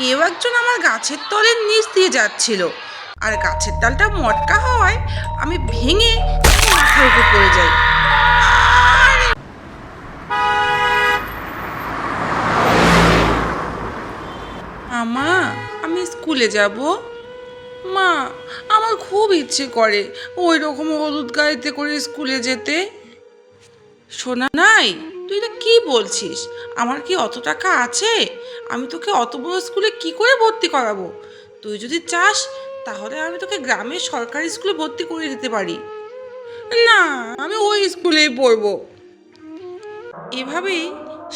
কেউ একজন আমার গাছের তলের নিচ দিয়ে যাচ্ছিল। আর গাছের ডালটা মটকা হওয়ায় আমি ভেঙে মাথার উপর পড়ে যাই। আমা আমি স্কুলে যাব। মা, আমার খুব ইচ্ছে করে ওই রকম হলুদ গাড়িতে করে স্কুলে যেতে। শোনা নাই? তুই এটা কি বলছিস? আমার কি অত টাকা আছে? আমি তোকে অত বড় স্কুলে কি করে ভর্তি করাবো? তুই যদি চাস, তাহলে আমি তোকে গ্রামের সরকারি স্কুলে ভর্তি করে দিতে পারি। না, আমি ওই স্কুলেই পড়ব। এভাবেই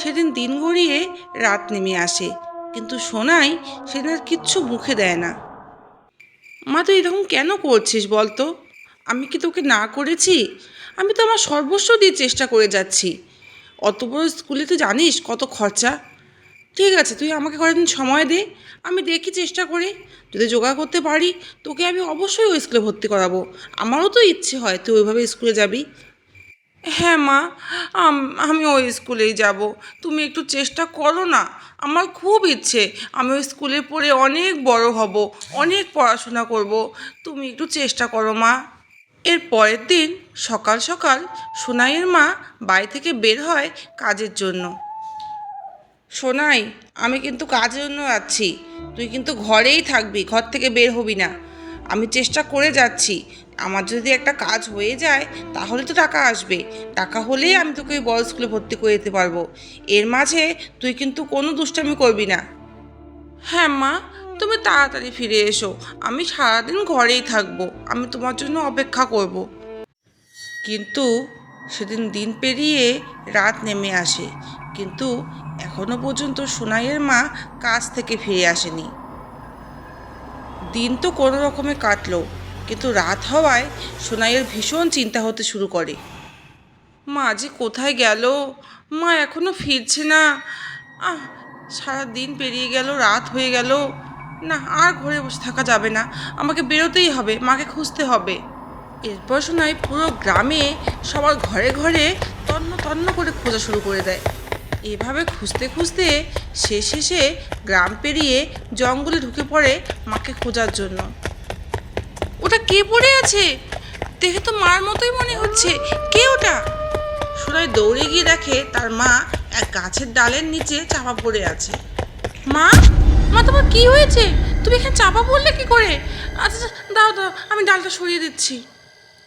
সেদিন দিন গড়িয়ে রাত নেমে আসে। কিন্তু সোনাই সেদিন আর কিচ্ছু মুখে দেয় না। মা, তুই এরকম কেন করছিস বলতো? আমি কি তোকে না করেছি? আমি তো আমার সর্বস্ব দিয়ে চেষ্টা করে যাচ্ছি। অত বড় স্কুলে তো জানিস কত খরচা? ঠিক আছে, তুই আমাকে কয়েকদিন সময় দে, আমি দেখি চেষ্টা করে। যদি যোগা করতে পারি, তোকে আমি অবশ্যই ওই স্কুলে ভর্তি করাবো। আমারও তো ইচ্ছে হয় তুই ওইভাবে স্কুলে যাবি। হ্যাঁ মা আমি ওই স্কুলেই যাব। তুমি একটু চেষ্টা করো না, আমার খুব ইচ্ছে। আমি ওই স্কুলে পড়ে অনেক বড় হব, অনেক পড়াশোনা করব। তুমি একটু চেষ্টা করো মা। এর পরের দিন সকাল সকাল সোনাইয়ের মা বাড়ি থেকে বের হয় কাজের জন্য। সোনাই, আমি কিন্তু কাজের জন্য যাচ্ছি। তুই কিন্তু ঘরেই থাকবি, ঘর থেকে বের হবি না। আমি চেষ্টা করে যাচ্ছি। আমার যদি একটা কাজ হয়ে যায়, তাহলে তো টাকা আসবে। টাকা হলেই আমি তোকে ওই বড় স্কুলে ভর্তি করে দিতে পারব। এর মাঝে তুই কিন্তু কোনো দুষ্টামি করবি না। হ্যাঁ মা তুমি তাড়াতাড়ি ফিরে এসো। আমি সারাদিন ঘরেই থাকব। আমি তোমার জন্য অপেক্ষা করব। কিন্তু সেদিন দিন পেরিয়ে রাত নেমে আসে। কিন্তু এখনও পর্যন্ত সোনাইয়ের মা কাজ থেকে ফিরে আসেনি। দিন তো কোনো রকমে কাটলো, কিন্তু রাত হওয়ায় সোনাইয়ের ভীষণ চিন্তা হতে শুরু করে। মা যে কোথায় গেল? মা এখনও ফিরছে না। আহ সারা দিন পেরিয়ে গেল, রাত হয়ে গেল। না, আর ঘরে বসে থাকা যাবে না। আমাকে বেরোতেই হবে, মাকে খুঁজতে হবে। এরপর শোনাই পুরো গ্রামে সবার ঘরে ঘরে তন্ন তন্ন করে খোঁজা শুরু করে দেয়। এভাবে খুঁজতে খুঁজতে শেষ শেষে গ্রাম পেরিয়ে জঙ্গলে ঢুকে পড়ে মাকে খোঁজার জন্য। ওটা কে পড়ে আছে? দেখে তো মার মতোই মনে হচ্ছে। কে ওটা? সোনাই দৌড়ে গিয়ে দেখে তার মা এক গাছের ডালের নিচে চাপা পড়ে আছে। মা? মা তোমার কি হয়েছে? তুমি এখানে চাপা পড়লে কি করে? আচ্ছা আচ্ছা, দাও দাও আমি ডালটা সরিয়ে দিচ্ছি।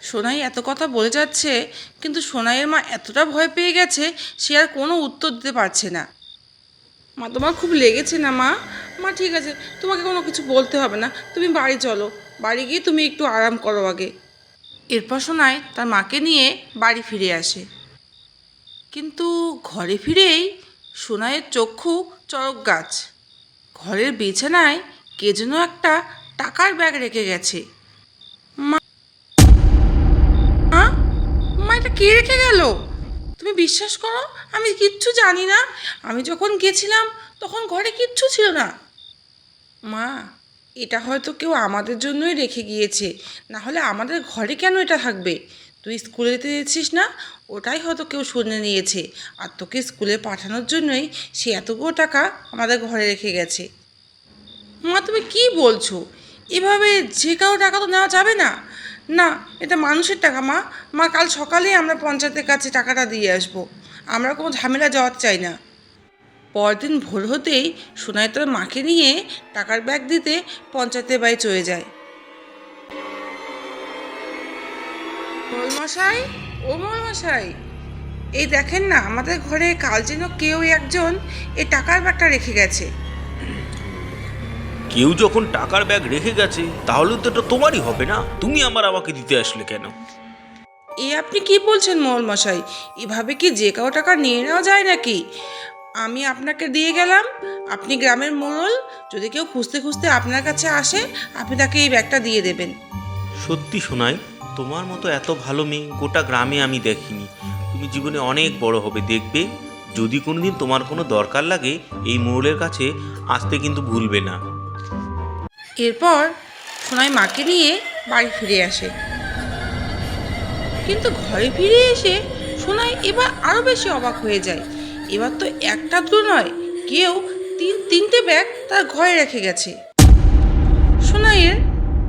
সোনাই এত কথা বলে যাচ্ছে কিন্তু সোনাইয়ের মা এতটা ভয় পেয়ে গেছে সে আর কোনো উত্তর দিতে পারছে না। মা তোমার খুব লেগেছে না মা? মা ঠিক আছে তোমাকে কোনো কিছু বলতে হবে না তুমি বাড়ি চলো। বাড়ি গিয়ে তুমি একটু আরাম করো আগে। এরপর শোনায় তার মাকে নিয়ে বাড়ি ফিরে আসে। কিন্তু ঘরে ফিরেই সোনাইয়ের চক্ষু চরক গাছ। ঘরের বিছানায় কে যেন একটা টাকার ব্যাগ রেখে গেছে। মা মা এটা কে রেখে গেল? তুমি বিশ্বাস করো, আমি কিচ্ছু জানি না। আমি যখন গেছিলাম, তখন ঘরে কিচ্ছু ছিল না। মা, এটা হয়তো কেউ আমাদের জন্যই রেখে গিয়েছে। না হলে আমাদের ঘরে কেন এটা থাকবে? তুই স্কুলে যেতে দিচ্ছিস না? ওটাই হয়তো কেউ শুনে নিয়েছে। আর তোকে স্কুলে পাঠানোর জন্যই সে এতগুলো টাকা আমাদের ঘরে রেখে গেছে। মা, তুমি কি বলছো? এভাবে যে কারও টাকা তো নেওয়া যাবে না। না, এটা মানুষের টাকা, মা। মা, কাল সকালেই আমরা পঞ্চায়েতের কাছে টাকাটা দিয়ে আসব। আমরা কোনো ঝামেলা যাওয়ার চাই না। পরদিন ভোর হতেই সোনাই তার মাকে নিয়ে টাকার ব্যাগ দিতে পঞ্চায়েতের বাড়ি চলে যায়। মশাই ও মশাই এই দেখেন না আমাদের ঘরে কাল যেন কেউ একজন এই টাকার ব্যাগটা রেখে গেছে। কেউ যখন টাকার ব্যাগ রেখে গেছে তাহলে তো এটা তোমারই হবে না? তুমি আমার আমাকে দিতে আসলে কেন? এ আপনি কি বলছেন মোহন মশাই এভাবে কি যে কাউ টাকা নিয়ে নেওয়া যায় নাকি? আমি আপনাকে দিয়ে গেলাম আপনি গ্রামের মোড়ল যদি কেউ খুঁজতে খুঁজতে আপনার কাছে আসে আপনি তাকে এই ব্যাগটা দিয়ে দেবেন। সত্যি শোনাই তোমার মতো এত ভালো মেয়ে গোটা গ্রামে আমি দেখিনি। তুমি জীবনে অনেক বড় হবে, দেখবে? যদি কোনোদিন তোমার কোনো দরকার লাগে, এই মোড়লের কাছে আসতে কিন্তু ভুলবে না। এরপর সোনাই মাকে নিয়ে বাড়ি ফিরে আসে। কিন্তু ঘরে ফিরে এসে সোনাই এবার আরও বেশি অবাক হয়ে যায়। এবার তো একটা দুটো নয়, কেউ তিন, তিনটে ব্যাগ তার ঘরে রেখে গেছে। সোনাইয়ের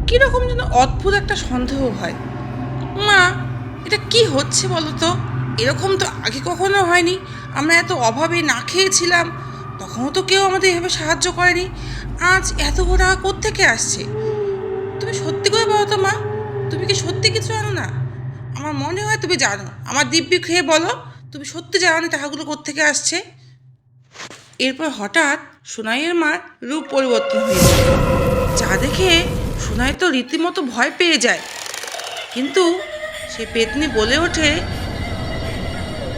কীরকম যেন অদ্ভুত একটা সন্দেহ হয়। মা, এটা কি হচ্ছে বলো তো এরকম তো আগে কখনো হয়নি। আমরা এত অভাবে না খেয়েছিলাম, তখনও তো কেউ আমাদের এভাবে সাহায্য করেনি। আজ এত টাকা কোত্থেকে আসছে? তুমি সত্যি করে বলো তো মা, তুমি কি সত্যি কিছু জানো না? আমার মনে হয় তুমি জানো। আমার দিব্যি খেয়ে বলো, তুমি সত্যি জানো না টাকাগুলো কোত্থেকে আসছে? এরপর হঠাৎ সোনাইয়ের মার রূপ পরিবর্তন হয়ে যায়। যা দেখে সোনাই তো রীতিমতো ভয় পেয়ে যায়। কিন্তু সে পেতনি বলে ওঠে,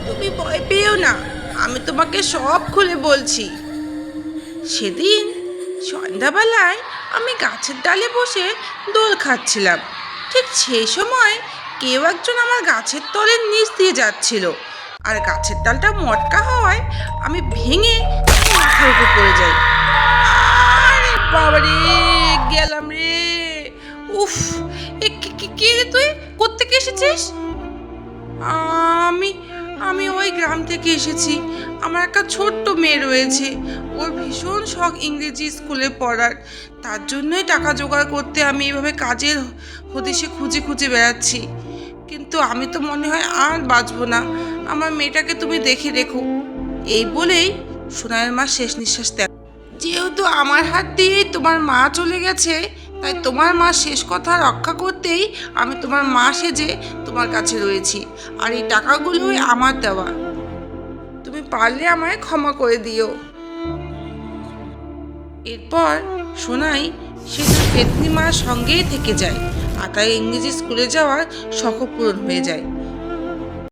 তুমি ভয় পেও না, আমি তোমাকে সব খুলে বলছি। সেদিন সন্ধ্যাবেলায় আমি গাছের ডালে বসে দোল খাচ্ছিলাম। ঠিক সেই সময় কেউ একজন আমার গাছের তলের নিচ দিয়ে যাচ্ছিল আর গাছের ডালটা মটকা হওয়ায় আমি ভেঙে মাথার উপর পড়ে যাই। আরে বাবারে, গেলাম রে। উফ কি- রে তুই? কোত্থেকে এসেছিস? আমি আমি ওই গ্রাম থেকে এসেছি। আমার একটা ছোট্ট মেয়ে রয়েছে। ওর ভীষণ শখ ইংরেজি স্কুলে পড়ার। তার জন্যই টাকা জোগাড় করতে আমি এইভাবে কাজের হদিশে খুঁজে খুঁজে বেড়াচ্ছি। কিন্তু আমি তো মনে হয় আর বাঁচবো না। আমার মেয়েটাকে তুমি দেখে রেখো। এই বলেই সোনায়ের মা শেষ নিঃশ্বাস ত্যাগ যেহেতু আমার হাত দিয়েই তোমার মা চলে গেছে তাই তোমার মা শেষ কথা রক্ষা করতেই আমি তোমার মা সেজে তোমার কাছে রয়েছি। আর এই টাকাগুলোই আমার দেওয়া। তুমি পারলে আমায় ক্ষমা করে দিও। এরপর সোনাই সে তার পেতনি মার সঙ্গেই থেকে যায়। আর তাই ইংরেজি স্কুলে যাওয়ার শখ পূরণ হয়ে যায়।